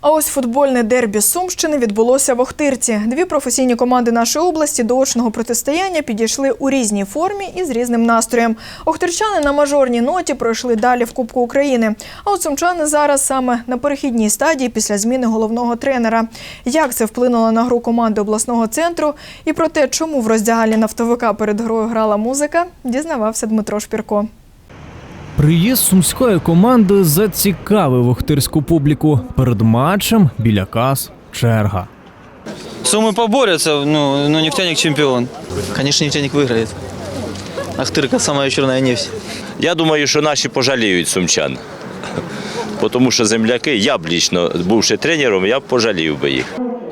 А ось футбольне дербі Сумщини відбулося в Охтирці. Дві професійні команди нашої області до очного протистояння підійшли у різній формі і з різним настроєм. Охтирчани на мажорній ноті пройшли далі в Кубку України. А от сумчани зараз саме на перехідній стадії після зміни головного тренера. Як це вплинуло на гру команди обласного центру і про те, чому в роздягальні нафтовика перед грою грала музика, дізнавався Дмитро Шпірко. Приїзд сумської команди зацікавив охтирську публіку. Перед матчем біля кас черга. Сумы поборются, ну, но нефтяник чемпион. Конечно, нефтяник выиграет. Ахтырка самая черная нефть. Я думаю, що наші пожаліють сумчан. Тому що земляки, я б лічно, бувши тренером, я б пожалів би їх.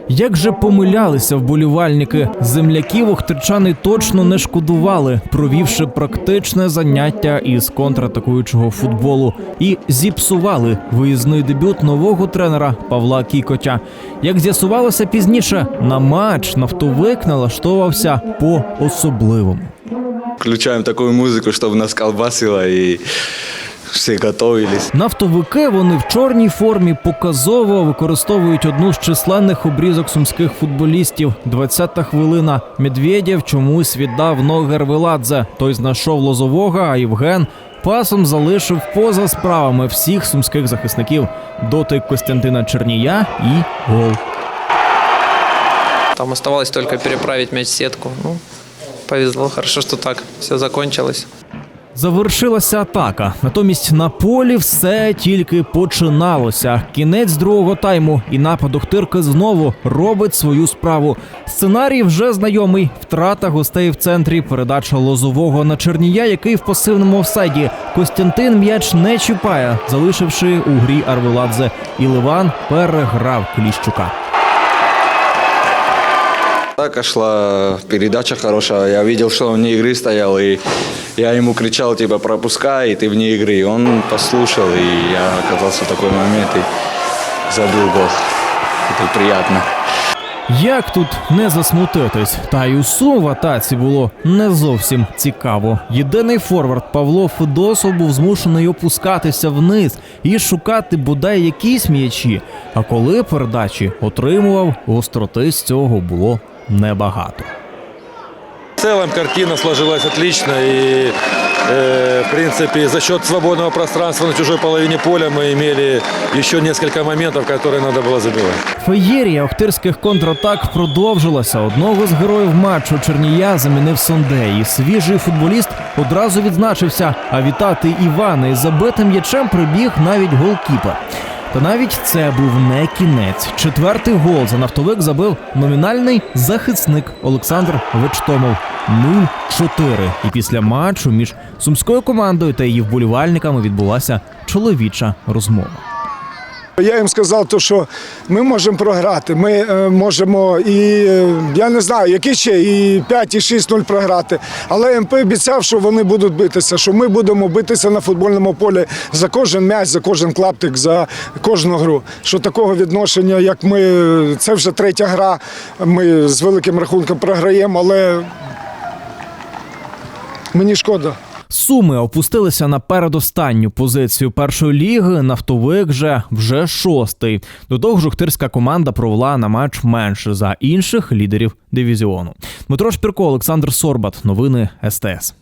Як же помилялися вболівальники, земляків охтирчани точно не шкодували, провівши практичне заняття із контратакуючого футболу і зіпсували виїзний дебют нового тренера Павла Кікотя. Як з'ясувалося пізніше, на матч нафтовик налаштовувався по особливому. Включаем такую музыку, чтобы нас колбасило и все готовились. Нафтовики вони в чорній формі показово використовують одну з численних обрізок сумських футболістів. 20-та хвилина. Медведєв чомусь віддав ноги Рвеладзе. Той знайшов лозового, а Євген пасом залишив поза справами всіх сумських захисників. Дотик Костянтина Чернія і гол. Там оставалось только переправить мяч в сетку. Ну, повезло, хорошо, что так все закончилось. Завершилася атака. Натомість на полі все тільки починалося. Кінець другого тайму, і напад Охтирки знову робить свою справу. Сценарій вже знайомий. Втрата гостей в центрі. Передача лозового на Чернія, який в пасивному офсайді. Костянтин м'яч не чіпає, залишивши у грі Арвеладзе. І Ливан переграв Кліщука. Атака шла, передача хорошая. Я видел, что он вне игры стоял, и я ему кричал, типа, пропускай, и ты вне игры. И он послушал, и я оказался в такой момент и забил гол. Это приятно. Як тут не засмутитись? Та й у Сум в атаці було не зовсім цікаво. Єдиний форвард Павло Федосов був змушений опускатися вниз і шукати бодай якісь м'ячі. А коли передачі отримував, гостроти з цього було небагато. В целом картина сложилась отлично и э, в принципе за счет свободного пространства на чужой половине поля мы имели еще несколько моментов, которые надо было забивать. Феєрія охтирських контратак продовжилася. Одного з героїв матчу Чернія замінив Сондей. І свіжий футболіст одразу відзначився. А вітати Івана із забитим м'ячем прибіг навіть голкіпер. Та навіть це був не кінець. Четвертий гол за нафтовик забив номінальний захисник Олександр Вечтомов. 0-4. І після матчу між сумською командою та її вболівальниками відбулася чоловіча розмова. Я їм сказав, що ми можемо програти. Ми е, можемо і е, я не знаю, які ще і 5, і 6-0 програти. Але МП обіцяв, що вони будуть битися, що ми будемо битися на футбольному полі за кожен м'яч, за кожен клаптик, за кожну гру. Що такого відношення, як ми, це вже третя гра. Ми з великим рахунком програємо, але мені шкода. Суми опустилися на передостанню позицію першої ліги. Нафтовик же вже шостий. До того ж, Охтирська команда провела на матч менше за інших лідерів дивізіону. Дмитро Шпірко, Олександр Сорбат. Новини СТС.